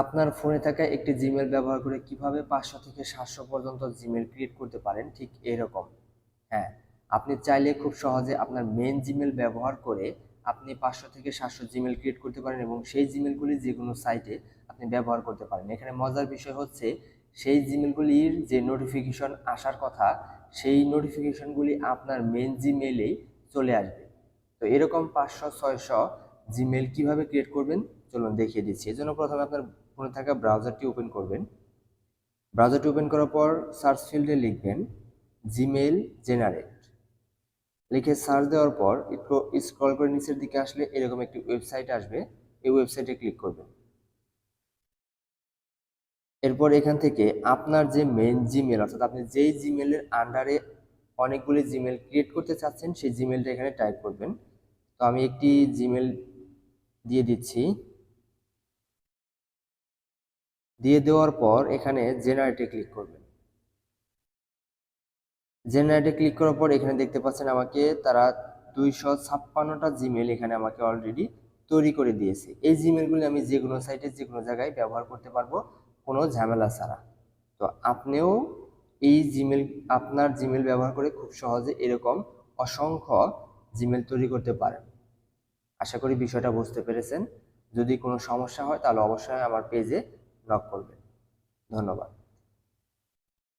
আপনার ফোনে থাকা একটি জিমেল ব্যবহার করে কীভাবে পাঁচশো থেকে সাতশো পর্যন্ত জিমেল ক্রিয়েট করতে পারেন, ঠিক এরকম। হ্যাঁ আপনি চাইলে খুব সহজে আপনার মেন জিমেল ব্যবহার করে আপনি পাঁচশো থেকে সাতশো জিমেল ক্রিয়েট করতে পারেন এবং সেই জিমেলগুলি যে কোনো সাইটে আপনি ব্যবহার করতে পারেন। এখানে মজার বিষয় হচ্ছে, সেই জিমেলগুলির যে নোটিফিকেশন আসার কথা, সেই নোটিফিকেশনগুলি আপনার মেন জিমেলেই চলে আসবে। তো এরকম পাঁচশো, ছয়শো জিমেল কীভাবে ক্রিয়েট করবেন? চলুন দেখিয়ে দিচ্ছি। এজন্য প্রথমে আপনার ফোনে থাকা ব্রাউজারটি ওপেন করবেন। ব্রাউজারটি ওপেন করার পর সার্চ ফিল্ডে লিখবেন জিমেল জেনারেট লিখে সার্চ দেওয়ার পর স্ক্রল করে নিচের দিকে আসলে এরকম একটি ওয়েবসাইট আসবে। এই ওয়েবসাইটে ক্লিক করবেন। এরপর এখান থেকে আপনার যে মেন জিমেল অর্থাৎ আপনি যেই জিমেলের আন্ডারে অনেকগুলি জিমেল ক্রিয়েট করতে চাচ্ছেন, সেই জিমেলটা এখানে টাইপ করবেন। তো আমি একটি জিমেল দিয়ে দিচ্ছি। দিয়ে দেওয়ার পর এখানে জেনারেটে ক্লিক করবেন। জেনারেটে ক্লিক করার পর এখানে দেখতে পাচ্ছেন আমাকে তারা দুইশো ছাপ্পান্নটা জিমেল এখানে আমাকে অলরেডি তৈরি করে দিয়েছে। এই জিমেলগুলি আমি যে কোনো সাইটে যে কোনো জায়গায় ব্যবহার করতে পারব, কোনো ঝামেলা ছাড়া। তো আপনিও এই জিমেল আপনার জিমেল ব্যবহার করে খুব সহজে এরকম অসংখ্য জিমেল তৈরি করতে পারেন। আশা করি বিষয়টা বুঝতে পেরেছেন। যদি কোনো সমস্যা হয় তাহলে অবশ্যই আমার পেজে নক করবেন। ধন্যবাদ।